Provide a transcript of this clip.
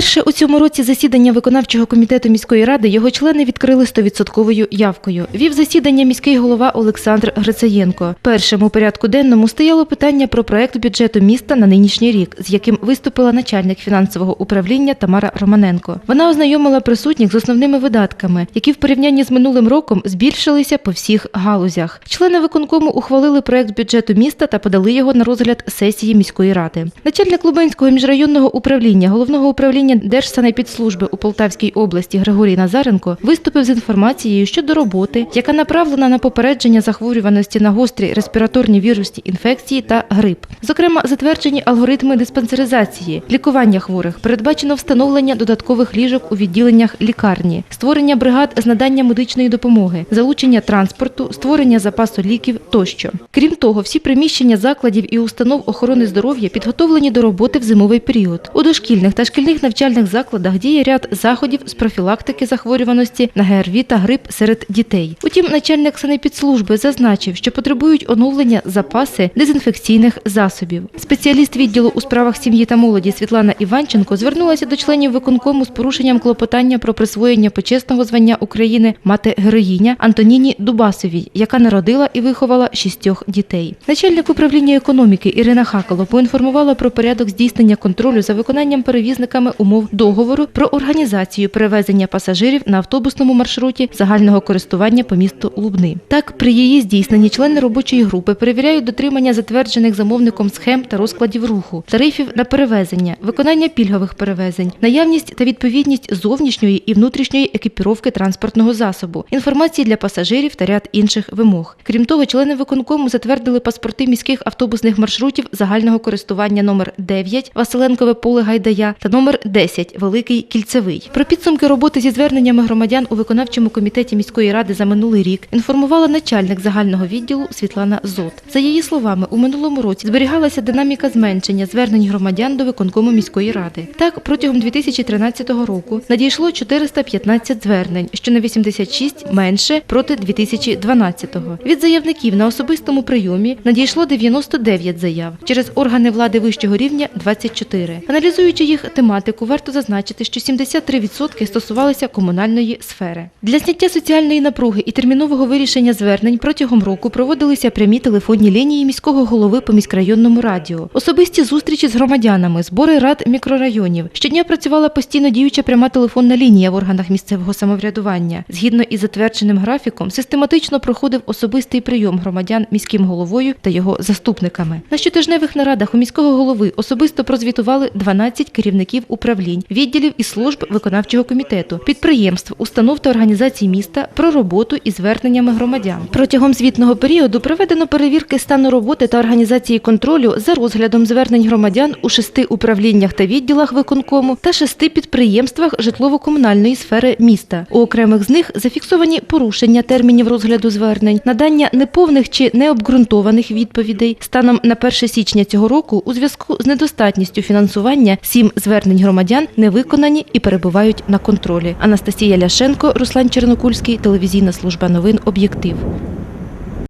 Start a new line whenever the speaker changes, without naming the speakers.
Вперше у цьому році засідання виконавчого комітету міської ради його члени відкрили 100% явкою. Вів засідання міський голова Олександр Грицаєнко. Першим у порядку денному стояло питання про проект бюджету міста на нинішній рік, з яким виступила начальник фінансового управління Тамара Романенко. Вона ознайомила присутніх з основними видатками, які в порівнянні з минулим роком збільшилися по всіх галузях. Члени виконкому ухвалили проект бюджету міста та подали його на розгляд сесії міської ради. Начальник Лубенського міжрайонного управління головного управління Держсанепідслужби у Полтавській області Григорій Назаренко виступив з інформацією щодо роботи, яка направлена на попередження захворюваності на гострі респіраторні вірусні інфекції та грип. Зокрема, затверджені алгоритми диспансеризації, лікування хворих, передбачено встановлення додаткових ліжок у відділеннях лікарні, створення бригад з надання медичної допомоги, залучення транспорту, створення запасу ліків тощо. Крім того, всі приміщення закладів і установ охорони здоров'я підготовлені до роботи в зимовий період. У дошкільних та шкільних навчальних закладах діє ряд заходів з профілактики захворюваності на ГРВІ та грип серед дітей. Утім, начальник санепідслужби зазначив, що потребують оновлення запаси дезінфекційних засобів. Спеціаліст відділу у справах сім'ї та молоді Світлана Іванченко звернулася до членів виконкому з порушенням клопотання про присвоєння почесного звання України мати героїня Антоніні Дубасовій, яка народила і виховала шістьох дітей. Начальник управління економіки Ірина Хакало поінформувала про порядок здійснення контролю за виконанням перевізниками умов договору про організацію перевезення пасажирів на автобусному маршруті загального користування по місту Лубни. Так, при її здійсненні члени робочої групи перевіряють дотримання затверджених замовником схем та розкладів руху, тарифів на перевезення, виконання пільгових перевезень, наявність та відповідність зовнішньої і внутрішньої екіпіровки транспортного засобу, інформації для пасажирів та ряд інших вимог. Крім того, члени виконкому затвердили паспорти міських автобусних маршрутів загального користування номер 9 Василенкове поле Гайдая та номер 10 Великий Кільцевий. Про підсумки роботи зі зверненнями громадян у виконавчому комітеті міської ради за минулий рік інформувала начальник загального відділу Світлана Зот. За її словами, у минулому році зберігалася динаміка зменшення звернень громадян до виконкому міської ради. Так, протягом 2013 року надійшло 415 звернень, що на 86 менше проти 2012-го. Від заявників на особистому прийомі надійшло 99 заяв. Через органи влади вищого рівня 24. Аналізуючи їх тематику, варто зазначити, що 73% стосувалися комунальної сфери. Для зняття соціальної напруги і термінового вирішення звернень протягом року проводилися прямі телефонні лінії міського голови по міськрайонному радіо, особисті зустрічі з громадянами, збори рад мікрорайонів. Щодня працювала постійно діюча пряма телефонна лінія в органах місцевого самоврядування. Згідно із затвердженим графіком, систематично проходив особистий прийом громадян міським головою та його заступниками. На щотижневих нарадах у міського голови особисто прозвітували 12 керівників управлінь, відділів і служб виконавчого комітету, підприємств, установ та організацій міста про роботу і зверненнями громадян. Протягом звітного періоду проведено перевірки стану роботи та організації контролю за розглядом звернень громадян у шести управліннях та відділах виконкому та шести підприємствах житлово-комунальної сфери міста. У окремих з них зафіксовані порушення термінів розгляду звернень, надання неповних чи необґрунтованих відповідей. Станом на 1 січня цього року у зв'язку з недостатністю фінансування сім звернень громадян не виконані і перебувають на контролі. Анастасія Ляшенко, Руслан Чернокульський, телевізійна служба новин Об'єктив.